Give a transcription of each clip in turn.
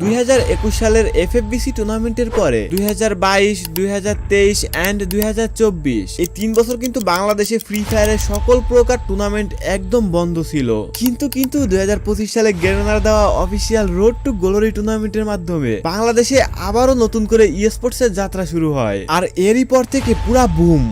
দুই হাজার একুশ সালের এফএফবিসি টুর্নামেন্টের পরে দুই হাজার বাইশ, দুই হাজার তেইশ অ্যান্ড দুই হাজার চব্বিশ, এই তিন বছর কিন্তু বাংলাদেশে ফ্রি ফায়ারের সকল প্রকার টুর্নামেন্ট একদম বন্ধ ছিল। কিন্তু কিন্তু দুই হাজার পঁচিশ সালে গেরনার দেওয়া অফিসিয়াল রোড টু গ্লোরি টুর্নামেন্টের মাধ্যমে বাংলাদেশে আবারও নতুন করে ই স্পোর্টসের যাত্রা শুরু হয়। আর এরই পর থেকে পুরা বুম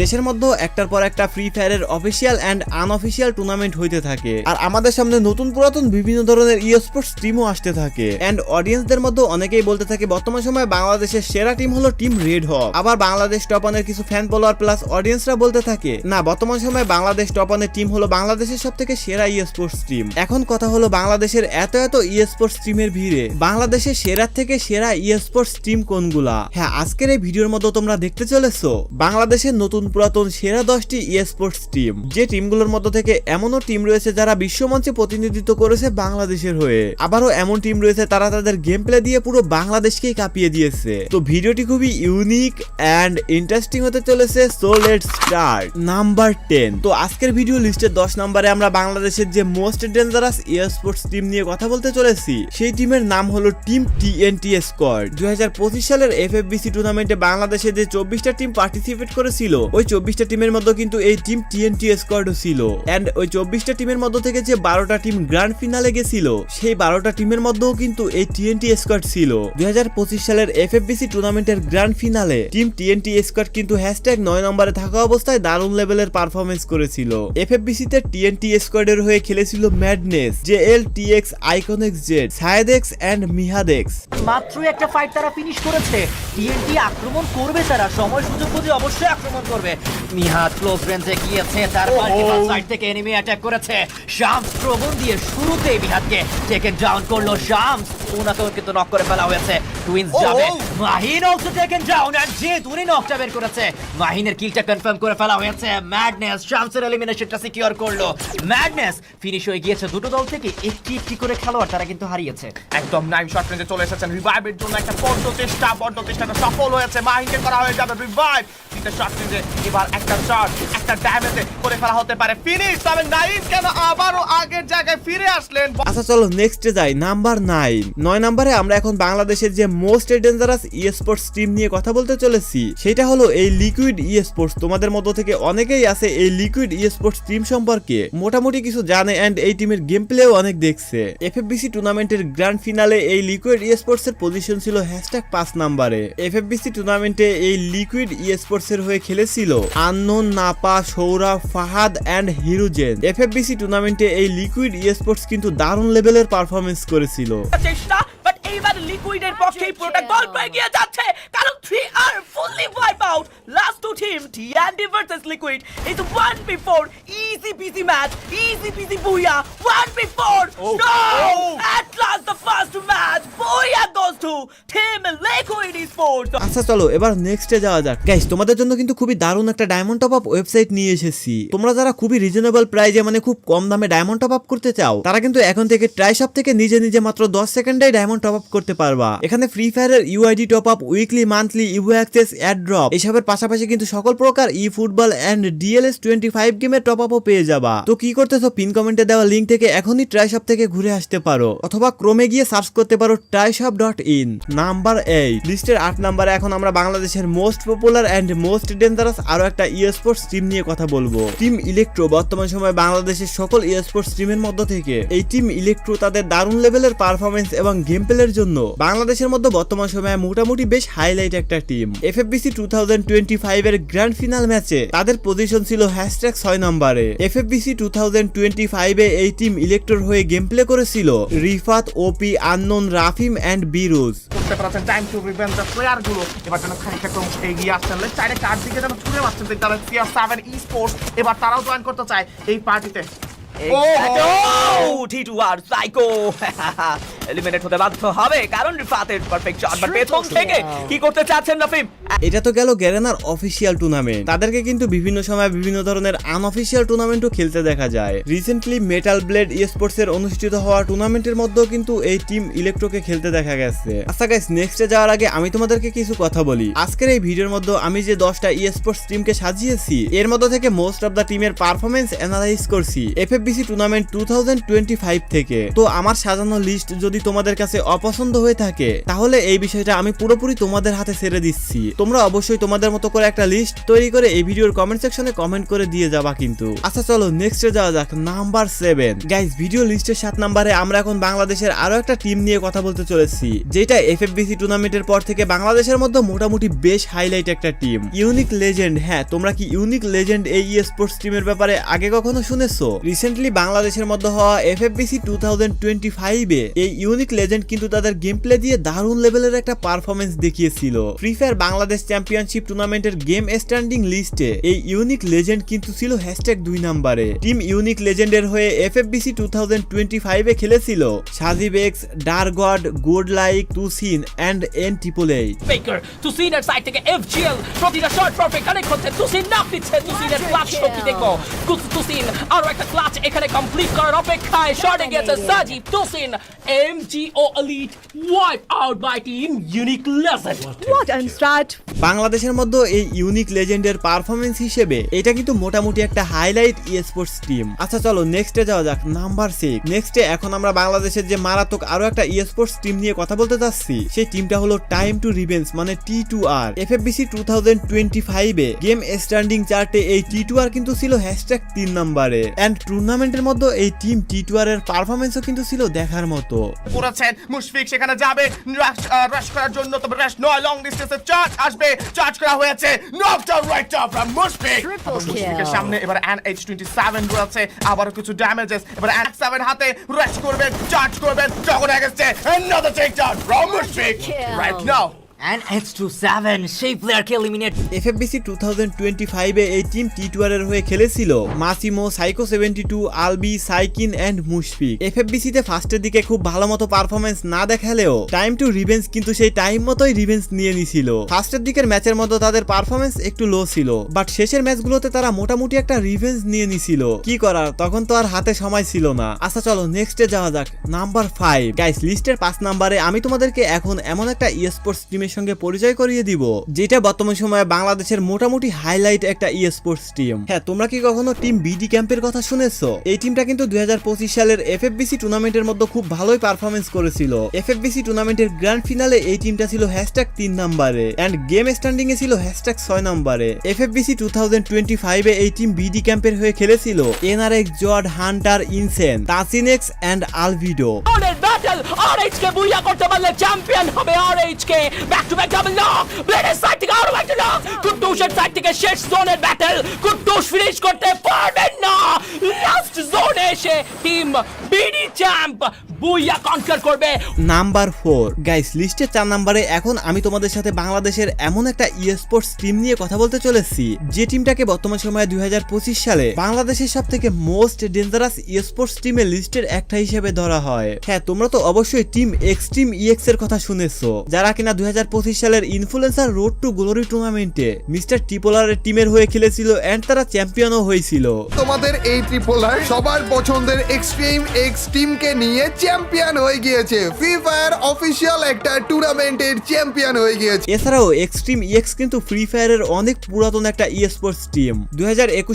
দেশের মধ্যে একটার পর একটা ফ্রি ফায়ারের অফিসিয়াল অ্যান্ড আনঅফিসিয়াল টুর্নামেন্ট হইতে থাকে। আর আমাদের সামনে নতুন পুরাতন বিভিন্ন ধরনের ই স্পোর্টস টিমও আসতে থাকে। অ্যান্ড অডিয়েন্সদের মধ্যে অনেকেই বলতে থাকে, বর্তমান সময়ে বাংলাদেশের সেরা টিম হলো টিম রেড হক আবার বাংলাদেশ টপ ওয়ানের কিছু ফ্যান ফলোয়ার প্লাস অডিয়েন্সরা বলতে থাকে, না, বর্তমান সময়ে বাংলাদেশ টপ ওয়ানের টিম হলো বাংলাদেশের সব থেকে সেরা ই স্পোর্টস টিম এখন কথা হলো বাংলাদেশের এত এত ই স্পোর্টস টিমের ভিড়ে, বাংলাদেশের সেরা থেকে সেরা ই স্পোর্টস টিম কোনগুলা? হ্যাঁ আজকের এই ভিডিওর মধ্যে তোমরা দেখতে চলেছো, বাংলাদেশের নতুন পুরাতন সেরা দশটি স্পোর্টস টিম যে টিমগুলোর মধ্য থেকে এমনও টিম রয়েছে যারা বিশ্বমঞ্চে প্রতিনিধিত্ব করেছে বাংলাদেশের হয়ে। আবারও এমন টিম রয়েছে তারা তাদের গেম প্লে দিয়ে পুরো বাংলাদেশকেই কাঁপিয়ে দিয়েছে। তো ভিডিওটি খুবই ইউনিক অ্যান্ড ইন্টারেস্টিং হতে চলেছে so let start number ten তো আজকের ভিডিও লিস্টের দশ নম্বরে আমরা বাংলাদেশের যে মোস্ট ডেঞ্জারাস স্পোর্টস টিম নিয়ে কথা বলতে চলেছি, সেই টিমের নাম হলো টিম টিএনটি স্কোয়াড দুই হাজার পঁচিশ সালের এফএফবিসি টুর্নামেন্টে বাংলাদেশে যে চব্বিশটা টিম পার্টিসিপেট করেছিল ওই চব্বিশটা টিমের মধ্যে কিন্তু এই টিম টিএনটি স্কোয়াডও ছিল। এন্ড ওই চব্বিশটা টিমের মধ্যে থেকে যে বারোটা টিম গ্র্যান্ড ফিনালে গেছিল, সেই বারোটা টিমের মধ্যেও কিন্তু এই টিএনটি স্কোয়াড ছিল। দুই হাজার পঁচিশ সালের এফএফবিসি টুর্নামেন্টের grand finale team TNT squad কিন্তু হ্যাশট্যাগ নয় নম্বরে থাকা অবস্থায় দারুণ লেভেলের পারফরমেন্স করেছিল। এফএফবিসি তে টিএনটি স্কোয়াডের হয়ে খেলেছিল madness J L TX আইকনেক্স Z সায়েদেক্স এন্ড মিহাদেক্স মাত্রই একটা ফাইট তারা ফিনিশ করেছে। টিএনটি আক্রমণ করবে তারা, সময় সুযোগ বুঝে অবশ্যই আক্রমণ করবে। নিহাত ক্লোজ রেঞ্জে গিয়েছে তার মাল্টিপল সাইড থেকে এনিমি অ্যাটাক করেছে। শামস প্রবণ দিয়ে শুরুতেই নিহাতকে টেকেন ডাউন করল শামস। ওনাকেও কিন্তু নক করে ফেলা হয়েছে। টুইন্স যাবে। Mahin also taken down and যে উনি নকটা বের করেছে। মাহিনের কিলটা কনফার্ম করে ফেলা হয়েছে। ম্যাডনেস শামসের এলিমিনেশনটা সিকিউর করল। ম্যাডনেস ফিনিশ হয়ে গিয়েছে দুটো দল থেকে একটি একটি করে খেলোয়াড় তারা কিন্তু হারিয়েছে। একদম নাইম শর্ট রেঞ্জে চলে এসেছেন। রিভাইভের জন্য একটা বড্ড চেষ্টা। চেষ্টাটা সফল হয়েছে। মাহিনকে করা হয়ে যাবে রিভাইভ আচ্ছা তোমাদের থেকে অনেকেই আছে এই লিকুইড সম্পর্কে। মোটামুটি কিছু জানে এন্ড এই টিমের গেম প্লেও অনেক দেখছে। এফ এফ এফএফবিসি টুর্নামেন্টের গ্র্যান্ড ফিনালে এই লিকুইড ই স্পোর্টস এর পজিশন ছিল হ্যাশট্যাগ পাঁচ নাম্বারে। এফ এফ এফএফবিসি টুর্নামেন্টে এই লিকুইড ই স্পোর্টস এর হয়ে খেলেছিল unknown, Napa, Sourav, Fahad and Hiruzen. FFBC টুর্নামেন্টে এই লিকুইড ইয়েস্পোর্টস স্পোর্টস কিন্তু দারুণ লেভেলের পারফরমেন্স করেছিল। চেষ্টা বাট এইবার লিকুইডের পক্ষেই পুরোটা গল্প এগিয়ে যাচ্ছে। কারণ three are fully wipe out last two team TND versus liquid is one before easy PC match easy PC booyah one before no at last the first match booyah goes to team liquid sports আচ্ছা চলো এবার নেক্সটে যাওয়া যাক। Guys তোমাদের জন্য কিন্তু খুবই দারুণ একটা ডায়মন্ড টপ আপ ওয়েবসাইট নিয়ে এসেছি। তোমরা যারা খুবই রিজনেবল প্রাইজে মানে খুব কম দামে ডায়মন্ড টপ আপ করতে চাও তারা কিন্তু এখন থেকে ট্রাই শপ থেকে নিজে নিজে মাত্র 10 সেকেন্ডে ডায়মন্ড টপ আপ করতে পারবা। এখানে ফ্রি ফায়ারের UID top up weekly monthly evo access add drop এসবের পাশাপাশি কিন্তু সকল প্রকার e football and DLS twenty five গেমের টপ আপও পেয়ে যাবা। তো কি করতেছো পিন কমেন্টে দেওয়া লিঙ্ক থেকে এখনই ট্রাই শপ থেকে ঘুরে আসতে পারো। অথবা ক্রমে গিয়ে সার্চ করতে পারো try shop dot in number eight লিস্টের আট নাম্বারে এখন আমরা বাংলাদেশের most popular and most dangerous আরও একটা ই স্পোর্টস টিম নিয়ে কথা বলব। টিম ইলেকট্রো বর্তমান সময়ে বাংলাদেশের সকল ই স্পোর্টস টিমের মধ্য থেকে। এই টিম ইলেকট্রো তাদের দারুণ লেভেলের পারফরমেন্স এবং গেম প্লের জন্য। বাংলাদেশের মধ্যে বর্তমান সময়ে মোটামুটি বেশ হাইলাইট একটা team FFBC two thousand twenty five এর গ্র্যান্ড ফিনাল ম্যাচে তাদের পজিশন ছিল হ্যাশট্যাগ ছয় নম্বরে। এফএফবিসি টু থাউজেন্ড টোয়েন্টি ফাইভে এই টিম ইলেকট্রোর হয়ে গেম প্লে করেছিল রিফাত ওপি আন্নন, রাফিম অ্যান্ড বিরুজ। করতে টাইম টু প্লেয়ারগুলো। এবার এগিয়ে আসছেন। চাইলে চার দিকে যেন ছুড়ে তারা স্পোর্টস এবার তারাও জয়েন করতে চায় এই পার্টিতে টি2আর সাইকো এলিমিনেট হতে বাধ্য হবে কারণ রিফাতের পারফেক্ট শট বাট পেছন থেকে কি করতে চাচ্ছেন রফিম? এটা তো গেল গ্যারেনার অফিসিয়াল টুর্নামেন্ট তাদেরকে কিন্তু বিভিন্ন সময় বিভিন্ন ধরনের আনঅফিসিয়াল টুর্নামেন্টও খেলতে দেখা যায়। রিসেন্টলি মেটাল ব্লেড স্পোর্টস এর অনুষ্ঠিত হওয়া টুর্নামেন্টের মধ্যেও কিন্তু এই টিম ইলেকট্রোকে খেলতে দেখা গেছে। আচ্ছা গাইস নেক্সটে যাওয়ার আগে আমি তোমাদেরকে কিছু কথা বলি। আজকের এই ভিডিওর মধ্যে আমি যে দশটা ই স্পোর্টস টিমকে সাজিয়েছি এর মধ্যে থেকে মোস্ট অফ দ্য টিমের পারফরমেন্স অ্যানালাইজ করছি। এফএফবিসি টুর্নামেন্ট টু থেকে। তো আমার সাজানো লিস্ট যদি তোমাদের কাছে অপছন্দ হয়ে থাকে, তাহলে এই বিষয়টা আমি পুরোপুরি তোমাদের হাতে ছেড়ে দিচ্ছি। তোমরা অবশ্যই তোমাদের মতো করে একটা লিস্ট তৈরি করে এই ভিডিওর কমেন্ট সেকশনে কমেন্ট করে দিয়ে যাবা কিন্তু। আচ্ছা চলো নেক্সটে যাওয়া যাক নাম্বার সেভেন গাইজ ভিডিও লিস্টের সাত নাম্বারে আমরা এখন বাংলাদেশের আরও একটা টিম নিয়ে কথা বলতে চলেছি, যেটা এফএফবিসি টুর্নামেন্টের পর থেকে বাংলাদেশের মধ্যে মোটামুটি বেশ হাইলাইট একটা টিম ইউনিক লেজেন্ড হ্যাঁ তোমরা কি ইউনিক লেজেন্ড এই স্পোর্টস টিমের ব্যাপারে আগে কখনো শুনেছো? রিসেন্টলি বাংলাদেশের মধ্যে হওয়া এফএফবিসি টু থাউজেন্ড টোয়েন্টি ফাইভে এই ইউনিক লেজেন্ড কিন্তু তাদের গেম প্লে দিয়ে দারুণ লেভেলের একটা পারফরমেন্স দেখিয়েছিল। ফ্রি ফায়ার বাংলাদেশ চ্যাম্পিয়নশিপ টুর্নামেন্টের গেম স্ট্যান্ডিং লিস্টে এই ইউনিক লেজেন্ড কিন্তু ছিল হ্যাশট্যাগ দুই নাম্বারে। টিম ইউনিক লেজেন্ডের হয়ে এফএফবিসি টু থাউজেন্ড টোয়েন্টি ফাইভে খেলেছিল। Sajib X ডারগড good like Tusin and N দেখো। তুসিন আরও একটা ক্লাচ এখানে কমপ্লিট করার অপেক্ষায় শটে গেছে Sajib Tusin MGO elite wipe out by team unique legend What an start. বাংলাদেশের মধ্যে এই ইউনিক লেজেন্ডের পারফরমেন্স হিসেবে এটা কিন্তু মোটামুটি একটা হাইলাইট ই স্পোর্টস টিম আচ্ছা চলো নেক্সটে যাওয়া যাক নাম্বার সিক্স নেক্সটে এখন আমরা বাংলাদেশের যে মারাত্মক আরও একটা ই স্পোর্টস টিম নিয়ে কথা বলতে যাচ্ছি সেই টিমটা হলো টাইম টু রিভেন্স মানে T two R FFBC two thousand twenty ফাইভে গেম স্ট্যান্ডিং চার্টে এই টি টু আর কিন্তু ছিল হ্যাশট্যাগ তিন নাম্বারে অ্যান্ড টুর্নামেন্টের মধ্যে এই টিম টি টু আর এর পারফরমেন্সও কিন্তু ছিল দেখার মতো। করেছেন মুশফিক সেখানে যাবে রাশ করার জন্য তবে রাশ নয় লং ডিস্টেন্সে চার্জ আসবে চার্জ করা হয়েছে knock down right down from Mushfiq. মুশফিকের সামনে এবার এন এইচ টোয়েন্টি সেভেন রয়েছে আবারও কিছু ড্যামেজেস এবার এন সেভেন হাতে রাশ করবেন চার্জ করবেন যখন এগেছে another takedown from Mushfiq. kill. right now And H27 সেই প্লেয়ারকে eliminate FFBC two thousand twenty এই টিম টি টুয়ারের হয়ে খেলেছিল। মাসিমো সাইকো সেভেন্টি টু আলবি সাইকিন অ্যান্ড মুশফিক এফএফবিসিতে ফার্স্টের দিকে খুব ভালো মতো পারফরমেন্স না দেখালেও টাইম টু রিভেন্স কিন্তু সেই টাইম মতোই রিভেন্স নিয়ে নিছিল। ফার্স্টের দিকের ম্যাচের মধ্যে তাদের পারফরমেন্স একটু লো ছিল। বাট শেষের ম্যাচগুলোতে তারা মোটামুটি একটা রিভেন্স নিয়ে নিছিল। কি করার, তখন তো আর হাতে সময় ছিল না। আচ্ছা চলো নেক্সটে যাওয়া যাক। নাম্বার ফাইভ গাইস লিস্টের পাঁচ নাম্বারে আমি তোমাদেরকে এখন এমন একটা ই স্পোর্টস সঙ্গে পরিচয় করিয়ে দিব, যেটা বর্তমান সময়ে বাংলাদেশের মোটামুটি হাইলাইট একটা ই স্পোর্টস টিম হ্যাঁ তোমরা কি কখনো টিম বিডি ক্যাম্পের কথা শুনেছো? এই টিমটা কিন্তু দুই সালের এফএফবিসি টুর্নামেন্টের মধ্যে খুব ভালোই পারফরমেন্স করেছিল। এফএফবিসি টুর্নামেন্টের গ্র্যান্ড ফিনালে এই টিমটা ছিল হ্যাশট্যাগ তিন নাম্বারে অ্যান্ড গেম স্ট্যান্ডিং এ ছিল হ্যাশট্যাগ ছয় নাম্বারে। এফএফবিসি টু থাউজেন্ড টোয়েন্টি ফাইভে এই টিম বিডি ক্যাম্পের হয়ে খেলেছিল। এনআরএক্স জর্ড হান্টার ইনসেন তাসিনেক্স অ্যান্ড আলভিডো অনের ব্যাটল আরএইচ কে বুইয়া করতে পারলে চ্যাম্পিয়ন হবে ব্যাক ডাবল নক ব্লেডের সাইড থেকে আরও একটা নক কুট্টুসের সাইড থেকে শেষ জোনের ব্যাটল কুট্টুস ফিনিশ করতে লাস্ট জোনে team BD champ booyah conquer করবে। নাম্বার ফোর গাইস লিস্টের চার নাম্বারে এখন আমি তোমাদের সাথে বাংলাদেশের এমন একটা ই স্পোর্টস টিম নিয়ে কথা বলতে চলেছি। যে টিমটাকে বর্তমান সময়ে দুই সালে বাংলাদেশের সব থেকে মোস্ট ডেঞ্জারাস ই স্পোর্টস টিমের লিস্টের একটা হিসেবে ধরা হয়। হ্যাঁ তোমরা তো অবশ্যই টিম এক্সট্রিম ইএক্স এর কথা শুনেছো। যারা কিনা দুই হাজার পঁচিশ সালের ইনফ্লুয়েন্সার রোড টু গ্লোরি টুর্নামেন্টে মিস্টার টিপোলারের টিমের হয়ে খেলেছিল এন্ড তারা চ্যাম্পিয়নও হয়েছিল। তোমাদের এই ট্রিপোলার সবার পছন্দের এক্সট্রিম এক্স টিমকে নিয়ে চ্যাম্পিয়ন হয়ে গিয়েছে। ফ্রি ফায়ার অফিসিয়াল একটা টুর্নামেন্টের চ্যাম্পিয়ন হয়ে গিয়েছে। এছাড়াও এক্সট্রিম ইএক্স কিন্তু ফ্রি ফায়ারের অনেক পুরাতন একটা ই স্পোর্টস টিম দুই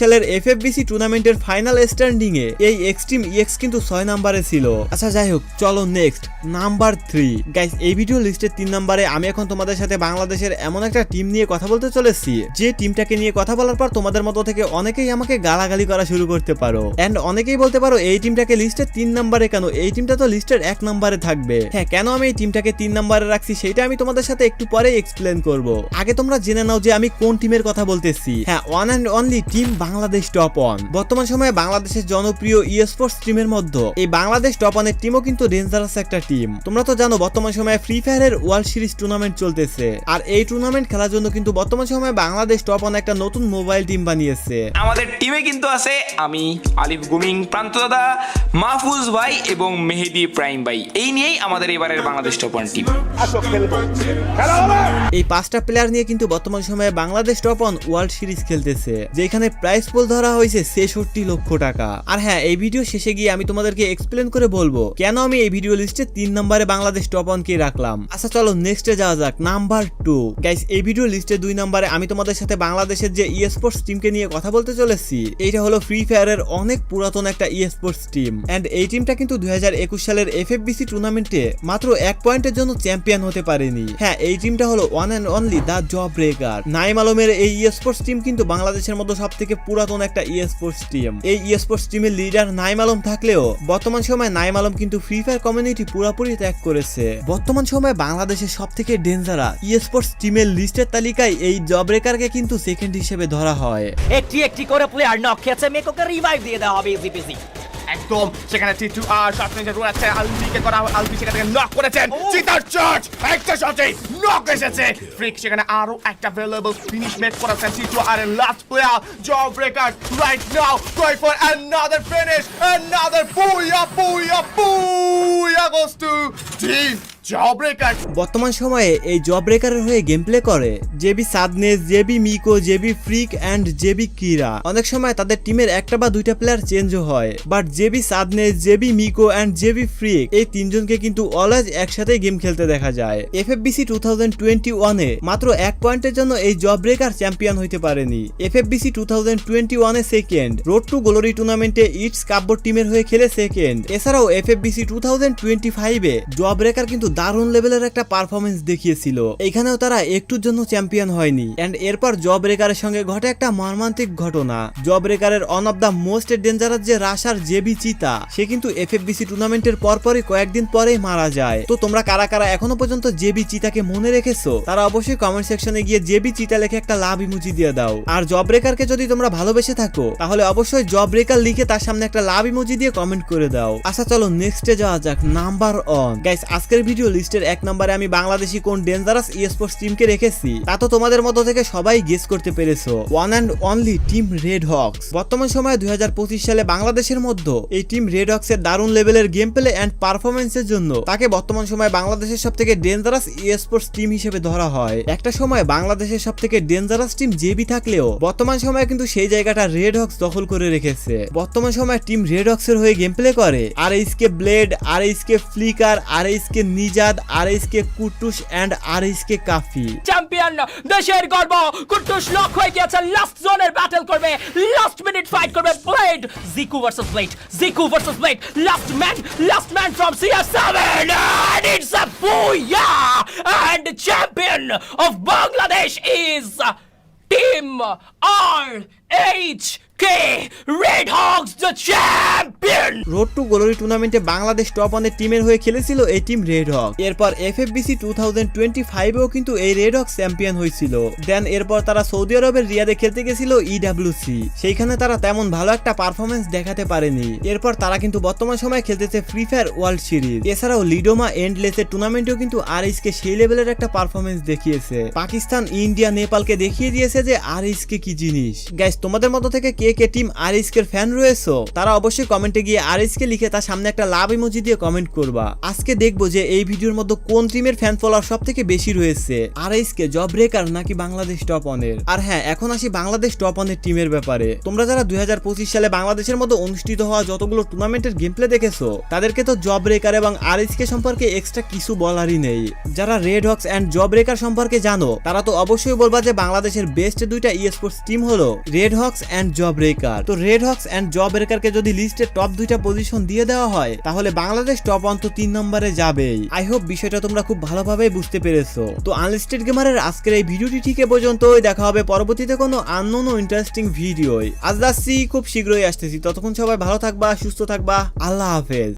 সালের এফএফবিসি টুর্নামেন্টের ফাইনাল স্ট্যান্ডিং এ এই এক্সট্রিম ইএক্স কিন্তু ছয় নাম্বারে ছিল। আচ্ছা যাই হোক, চলো নেক্সট নাম্বার থ্রি গাইস এই ভিডিও লিস্টের তিন নাম্বারে আমি এখন তোমাদের সাথে বাংলাদেশের এমন একটা টিম নিয়ে কথা বলতে চলেছি। যে টিমটাকে নিয়ে কথা বলার পর তোমাদের মতো থেকে অনেকেই আমাকে গালাগালি করা শুরু করতে পারো। অ্যান্ড অনেকেই বলতে পারো, এই টিমটাকে লিস্টের তিন নাম্বারে কেন? এই টিমটা তো লিস্টের এক নম্বরে থাকবে। হ্যাঁ কেন আমি এই টিমটাকে তিন নম্বরে রাখছি সেটা আমি তোমাদের সাথে একটু পরে এক্সপ্লেন করব। আগে তোমরা জেনে নাও যে আমি কোন টিমের কথা বলতেছি। হ্যাঁ one and only team Bangladesh top on বর্তমান সময়ে বাংলাদেশের জনপ্রিয় ই স্পোর্টস টিমের মধ্যে। এই বাংলাদেশ টপ অনের টিমও কিন্তু ডেঞ্জারাস একটা টিম তোমরা তো জানো, বর্তমান সময়ে ফ্রি ফায়ারের ওয়ার্ল্ড সিরিজ টুর্নামেন্ট চলতেছে। আর এই টুর্নামেন্ট খেলার জন্য কিন্তু বর্তমান সময়ে বাংলাদেশ টপ অন একটা নতুন মোবাইল টিম বানিয়েছে। আমাদের টিমে কিন্তু আছে আমি, আলিফ গুমিং, প্রান্ত দাদা, মাহফুজ ভাই এবং মেহেদি প্রাইম ভাই। এই নিয়েই আমাদের এবারের বাংলাদেশ টপ ওয়ান টিম এই পাঁচটা প্লেয়ার নিয়ে কিন্তু বর্তমান সময়ে Bangladesh top on world series খেলতেছে, যেখানে প্রাইস পোল ধরা হয়েছে ছেষট্টি লক্ষ টাকা। আর হ্যাঁ এই ভিডিও শেষে গিয়ে আমি তোমাদেরকে এক্সপ্লেন করে বলব, কেন আমি এই ভিডিও লিস্টে তিন নম্বরে বাংলাদেশ টপ অন কে রাখলাম? আচ্ছা চলো নেক্সটে যাওয়া যাক। নাম্বার টু গাইস এই ভিডিও লিস্টে দুই নম্বরে আমি তোমাদের সাথে বাংলাদেশের যে ই স্পোর্টস টিমকে নিয়ে কথা বলতে চলেছি, এইটা হলো ফ্রি ফায়ারের অনেক পুরাতন একটা ই স্পোর্টস টিম এন্ড এই টিমটা কিন্তু দুই সালের এফএফবিসি টুর্নামেন্টে মাত্র এক পয়েন্টের জন্য চ্যাম্পিয়ন হতে পারেনি। হ্যাঁ এই টিমটা হলো one and only the job breaker Naim আলমের এই ই স্পোর্টস টিম কিন্তু বাংলাদেশের মধ্যে সব থেকে পুরাতন একটা ই স্পোর্টস টিম এই ই স্পোর্টস টিমের লিডার নাইম আলম থাকলেও বর্তমান সময়ে নাইম আলম কিন্তু ফ্রি ফায়ার কমিউনিটি পুরোপুরি ত্যাগ করেছে। বর্তমান সময়ে বাংলাদেশের সব থেকে ডেঞ্জারাস ই স্পোর্টস টিমের লিস্টের তালিকায় এই জব ব্রেকারকে কিন্তু সেকেন্ড হিসেবে ধরা হয়। একটি একটি করে প্লেয়ার নক খেয়েছে, মেকোকে রিভাইভ দিয়ে দেওয়া হবে ইজি পিসি একদম। সেখানে টি টু আর শট রেঞ্জে রয়েছে। আলবিকে করা আলবি সেখান থেকে নক করেছেন। চিতার চার্জ একটা শটে নক এসেছে। ফ্রিক সেখানে আরও একটা ভেলেবল ফিনিশ মেক করেছেন টি টু আর এর last player job breaker right now going for another finish another booyah booyah booyah goes to team বর্তমান সময়ে এই জব ব্রেকারের হয়ে গেম প্লে করে JB sadness JB Miko JB freak and JB Kira অনেক সময় তাদের টিমের একটা বা দুইটা প্লেয়ার চেঞ্জও হয়। But JB sadness JB Miko and JB freak এই তিনজনকে কিন্তু অলওয়েজ একসাথে গেম খেলতে দেখা যায়। এফএফবিসি টু থাউজেন্ড টোয়েন্টি ওয়ানে মাত্র এক পয়েন্টের জন্য এই জব ব্রেকার চ্যাম্পিয়ন হইতে পারেনি। এফএফবিসি টু থাউজেন্ড টোয়েন্টি ওয়ানে সেকেন্ড রোড টু গ্লোরি টুর্নামেন্টে ইটস কাপবোর্ড টিমের হয়ে খেলে সেকেন্ড এছাড়াও F F FFBC two thousand twenty ফাইভে জব ব্রেকার কিন্তু দারুণ লেভেলের একটা পারফরমেন্স দেখিয়েছিল। এখানেও তারা একটুর জন্য চ্যাম্পিয়ন হয়নি। এন্ড এরপর জব ব্রেকারের সঙ্গে ঘটে একটা মর্মান্তিক ঘটনা। Job ব্রেকারের one of the most dangerous যে রাশার জেবি চিতা, সে কিন্তু এফএফবিসি টুর্নামেন্টের পরপরই কয়েকদিন পরেই মারা যায়। তো তোমরা কারা কারা এখনও পর্যন্ত জেবি চিতাকে মনে রেখেছো, তারা অবশ্যই কমেন্ট সেকশনে গিয়ে জেবি চিতা লেখে একটা লাভ ইমোজি দিয়ে দাও। আর জব ব্রেকারকে যদি তোমরা ভালোবেসে থাকো, তাহলে অবশ্যই জব ব্রেকার লিখে তার সামনে একটা লাভ ইমুজি দিয়ে কমেন্ট করে দাও। আচ্ছা চলো নেক্সটে যাওয়া যাক নাম্বার অন গাইস আজকের ভিডিও লিস্টের এক নম্বরে আমি বাংলাদেশি কোন ডেঞ্জারাস স্পোর্টস টিমকে রেখেছি, তা তো তোমাদের মধ্য থেকে সবাই গেস করতে পেরেছ। One and only team red hawks বর্তমান সময়ে দুই হাজার পঁচিশ সালে বাংলাদেশের মধ্যে এই টিম রেড হক্স এর দারুণ লেভেলের গেম প্লে অ্যান্ড পারফরমেন্সের জন্য তাকে বর্তমান সময়ে বাংলাদেশের সব থেকে ডেঞ্জারাস স্পোর্টস টিম হিসেবে ধরা হয়। একটা সময় বাংলাদেশের সব থেকে ডেঞ্জারাস টিম জেবি থাকলেও বর্তমান সময়ে কিন্তু সেই জায়গাটা রেড হক্স দখল করে রেখেছে। বর্তমান সময়ে টিম রেড হক্স এর হয়ে গেম প্লে করে। R H K blade R H K flicker R H K Nijad R H K Kutus and R H K Kafi. Champion দেশের গর্ব, কুটুস লক হয়ে গিয়েছে লাস্ট জোনের ব্যাটল করবে লাস্ট মিনিট ফাইট করবে blade Ziku versus blade Ziku versus blade last man last man from CS7 and it's a booyah! And the champion of Bangladesh is Team Red Hawks the champion! Road to glory টুর্নামেন্টে Bangladesh top টিমের হয়ে খেলেছিল এই team red এরপর FFBC two thousand twenty ফাইভেও কিন্তু এই red champion হয়েছিল। দেন এরপর তারা সৌদি আরবের রিয়াদে খেলতে গেছিল ইডাব্লিউসি সেইখানে তারা তেমন ভালো একটা দেখাতে পারেনি। এরপর তারা কিন্তু বর্তমান সময়ে খেলতেছে ফ্রি ফায়ার ওয়ার্ল্ড সিরিজ এছাড়াও লিডোমা এন্ডলেসের টুর্নামেন্টেও কিন্তু আর কে সেই লেভেলের একটা পারফরমেন্স দেখিয়েছে। পাকিস্তান, ইন্ডিয়া, নেপালকে দেখিয়ে দিয়েছে যে আর কে কি জিনিস। গাইস তোমাদের মতো থেকে কে কে টিম আর এর ফ্যান রয়েছো? তারা অবশ্যই কমেন্টে গিয়ে আর কে লিখে তার সামনে একটা লাভ ইমোজি দিয়ে কমেন্ট করবা। আজকে দেখব যে এই ভিডিওর মধ্যে কোন টিমের ফ্যান ফলোয়ার সব থেকে বেশি রয়েছে? আর কে জব ব্রেকার নাকি বাংলাদেশ টপ অনের আর হ্যাঁ এখন আসি বাংলাদেশ টপ অনের টিমের ব্যাপারে। তোমরা যারা দুই সালে বাংলাদেশের মধ্যে অনুষ্ঠিত হওয়া যতগুলো টুর্নামেন্টের গেম প্লে দেখেছ, তাদেরকে তো জব ব্রেকার এবং আর কে সম্পর্কে এক্সট্রা কিছু বলারই নেই। যারা red hawks and job breaker সম্পর্কে জানো, তারা তো অবশ্যই বলবা যে বাংলাদেশের বেস্ট দুইটা ই স্পোর্টস টিম হলো red hawks and job breaker. তো রেড হক্স অ্যান্ড জব ব্রেকারকে যদি লিস্টে টপ দুইটা পজিশন দিয়ে দেওয়া হয়, তাহলে বাংলাদেশ টপ অন্ত তিন নম্বরে যাবেই। আই হোপ বিষয়টা তোমরা খুব ভালোভাবে বুঝতে পেরেছ। তো আনলিস্টেড গেমারের আজকের এই ভিডিওটি ঠিক এ পর্যন্তই। দেখা হবে পরবর্তীতে কোনো আননোন ইন্টারেস্টিং ভিডিও আজ দাসি খুব শীঘ্রই আসতেছি। ততক্ষণ সবাই ভালো থাকবা, সুস্থ থাকবা। আল্লাহ হাফেজ।